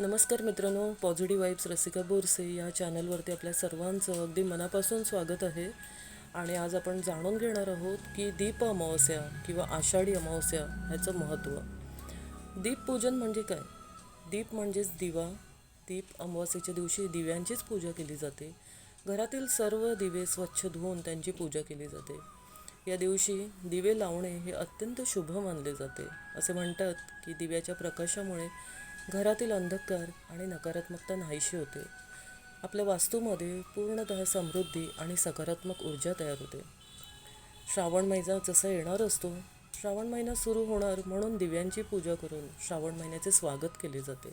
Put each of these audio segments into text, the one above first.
नमस्कार मित्रांनो positive vibes Rasika Borse या चॅनलवरती आपल्या सर्वांचं अगदी मनापासून स्वागत आहे. आणि आज आपण जाणून घेणार आहोत की दीप अमावस्या किंवा आषाढी अमावस्या ह्याचं महत्त्व. दीपपूजन म्हणजे काय? दीप म्हणजेच दिवा. दीप अमावस्येच्या दिवशी दिव्यांचीच पूजा केली जाते. घरातील सर्व दिवे स्वच्छ धुवून त्यांची पूजा केली जाते. या दिवशी दिवे लावणे हे अत्यंत शुभ मानले जाते. असे म्हणतात की दिव्याच्या प्रकाशामुळे घरातील अंधकार आणि नकारात्मकता नाहीशी होते. आपल्या वास्तूमध्ये पूर्णतः समृद्धी आणि सकारात्मक ऊर्जा तयार होते. श्रावण महिना जसा येणार असतो श्रावण महिना सुरू होणार म्हणून दिव्यांची पूजा करून श्रावण महिन्याचे स्वागत केले जाते.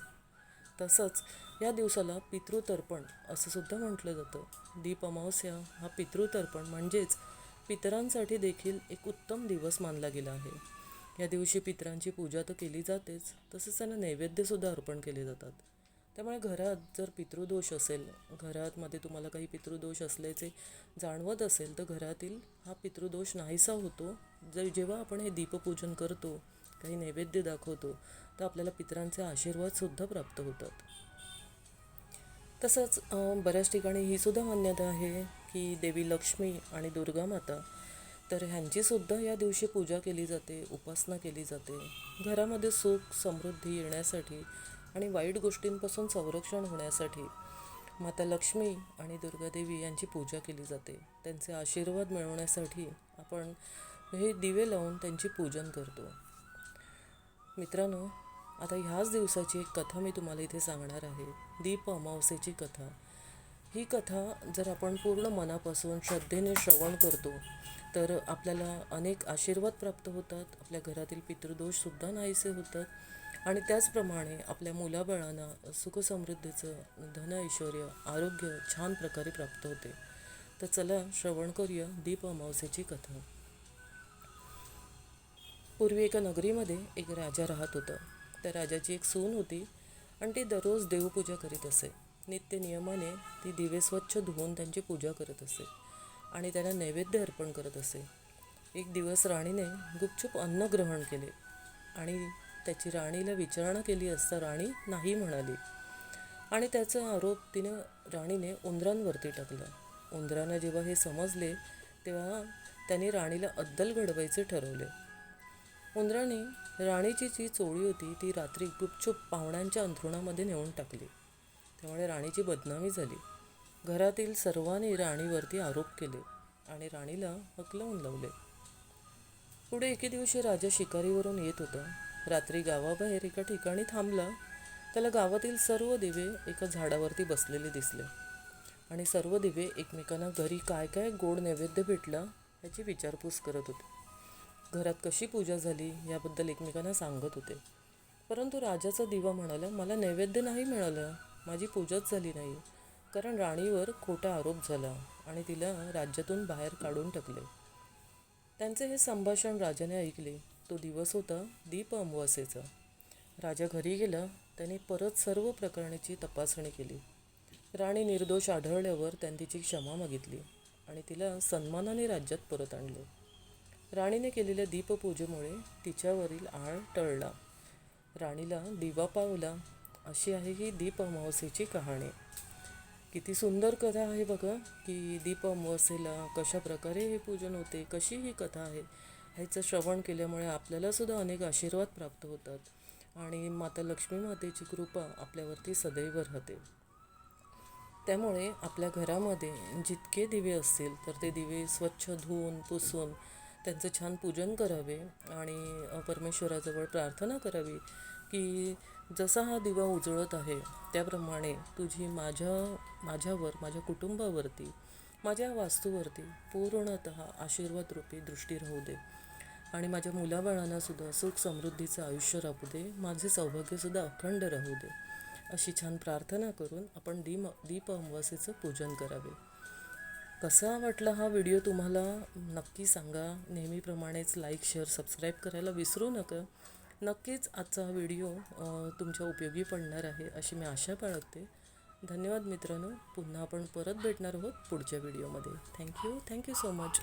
तसंच या दिवसाला पितृतर्पण असं सुद्धा म्हटलं जातं. दीप अमावस्या हा पितृतर्पण म्हणजेच पितरांसाठी देखील एक उत्तम दिवस मानला गेला आहे. या दिवशी पितरांची पूजा तर केली जातेच तसंच त्यांना नैवेद्यसुद्धा अर्पण केले जातात. त्यामुळे घरात जर पितृदोष असेल घरात मध्ये तुम्हाला काही पितृदोष असल्याचे जाणवत असेल तर घरातील हा पितृदोष नाहीसा होतो. जर जेव्हा आपण हे दीपपूजन करतो काही नैवेद्य दाखवतो तर आपल्याला पितरांचे आशीर्वादसुद्धा प्राप्त होतात. तसंच बऱ्याच ठिकाणी ही सुद्धा मान्यता आहे की देवी लक्ष्मी आणि दुर्गा माता तर ह्यांचीसुद्धा या दिवशी पूजा केली जाते उपासना केली जाते. घरामध्ये सुख समृद्धी येण्यासाठी आणि वाईट गोष्टींपासून संरक्षण होण्यासाठी माता लक्ष्मी आणि दुर्गादेवी यांची पूजा केली जाते. त्यांचे आशीर्वाद मिळवण्यासाठी आपण हे दिवे लावून त्यांची पूजन करतो. मित्रांनो आता ह्याच दिवसाची एक कथा मी तुम्हाला इथे सांगणार आहे. दीप अमावस्येची कथा. ही कथा जर आपण पूर्ण मनापासून श्रद्धेने श्रवण करतो तर आपल्याला अनेक आशीर्वाद प्राप्त होतात. आपल्या घरातील पितृदोषसुद्धा नाहीसे होतात. आणि त्याचप्रमाणे आपल्या मुलाबाळांना सुखसमृद्धीचं धन ऐश्वर आरोग्य छान प्रकारे प्राप्त होते. तर चला श्रवण करूया दीप अमावस्येची कथा. पूर्वी एका नगरीमध्ये एक राजा राहत होता. त्या राजाची एक सून होती आणि ती दररोज देवपूजा करीत असे. नित्य नियमाने ती दिवे स्वच्छ धुवून त्यांची पूजा करत असे. आणि त्यांना नैवेद्य अर्पण करत असे. एक दिवस राणीने गुपचूप अन्न ग्रहण केले आणि त्याची राणीला विचारणा केली असता राणी नाही म्हणाली. आणि त्याचा आरोप तिने राणीने उंदरांवरती टाकला. उंदरांना जेव्हा हे समजले तेव्हा त्यांनी राणीला अद्दल घडवायचे ठरवले. उंदराने राणीची जी चोळी होती ती रात्री गुपचूप पाहुण्यांच्या अंथरुणामध्ये नेऊन टाकली. त्यामुळे राणीची बदनामी झाली. घरातील सर्वांनी राणीवरती आरोप केले आणि राणीला हकलवून लावले. पुढे एके दिवशी राजा शिकारीवरून येत होता. रात्री गावाबाहेर एका ठिकाणी थांबला. त्याला गावातील सर्व दिवे एका झाडावरती बसलेले दिसले आणि सर्व दिवे एकमेकांना घरी काय काय गोड नैवेद्य भेटला याची विचारपूस करत होते. घरात कशी पूजा झाली याबद्दल एकमेकांना सांगत होते. परंतु राजाचा दिवा म्हणाला मला नैवेद्य नाही मिळालं. माझी पूजाच झाली नाही. कारण राणीवर खोटा आरोप झाला आणि तिला राज्यातून बाहेर काढून टाकले. त्यांचे हे संभाषण राजाने ऐकले. तो दिवस होता दीप अमावास्येचा. राजा घरी गेला त्याने परत सर्व प्रकरणाची तपासणी केली. राणी निर्दोष आढळल्यावर त्यांनी तिची क्षमा मागितली आणि तिला सन्मानाने राज्यात परत आणले. राणीने केलेल्या दीपपूजेमुळे तिच्यावरील आळ टळला. राणीला दिवा पावला. अशी आहे ही दीप अमावस्येची कहाणी. किती सुंदर कथा आहे बघा की दीप अमावस्येला कशा प्रकारे हे पूजन होते कशी ही कथा आहे ह्याचं श्रवण केल्यामुळे आपल्यालासुद्धा अनेक आशीर्वाद प्राप्त होतात. आणि माता लक्ष्मी मातेची कृपा आपल्यावरती सदैव राहते. त्यामुळे आपल्या घरामध्ये जितके दिवे असतील तर ते दिवे स्वच्छ धुवून पुसून त्यांचं छान पूजन करावे आणि परमेश्वराजवळ प्रार्थना करावी की जसा हा दिवा उजळत आहे त्याप्रमाणे तुझी माझ्या माझ्यावर माझ्या कुटुंबावरती माझ्या वास्तूवरती पूर्णत आशीर्वाद रूपी दृष्टी राहू दे. आणि माझ्या मुलाबाळांना सुद्धा सुख समृद्धीचं आयुष्य राहू दे. माझे सौभाग्यसुद्धा अखंड राहू दे. अशी छान प्रार्थना करून आपण दीम दीप अमावास्येचं पूजन करावे. कसा वाटला हा व्हिडिओ तुम्हाला? नक्की सांगा. नेहमीप्रमाणेच लाईक शेअर सबस्क्राईब करायला विसरू नका. नक्कीच आजचा व्हिडिओ तुमच्या उपयोगी पडणार आहे अशी मी आशा बाळगते. धन्यवाद मित्रांनो. पुन्हा आपण परत भेटणार आहोत पुढच्या व्हिडिओमध्ये. Thank you thank you so much.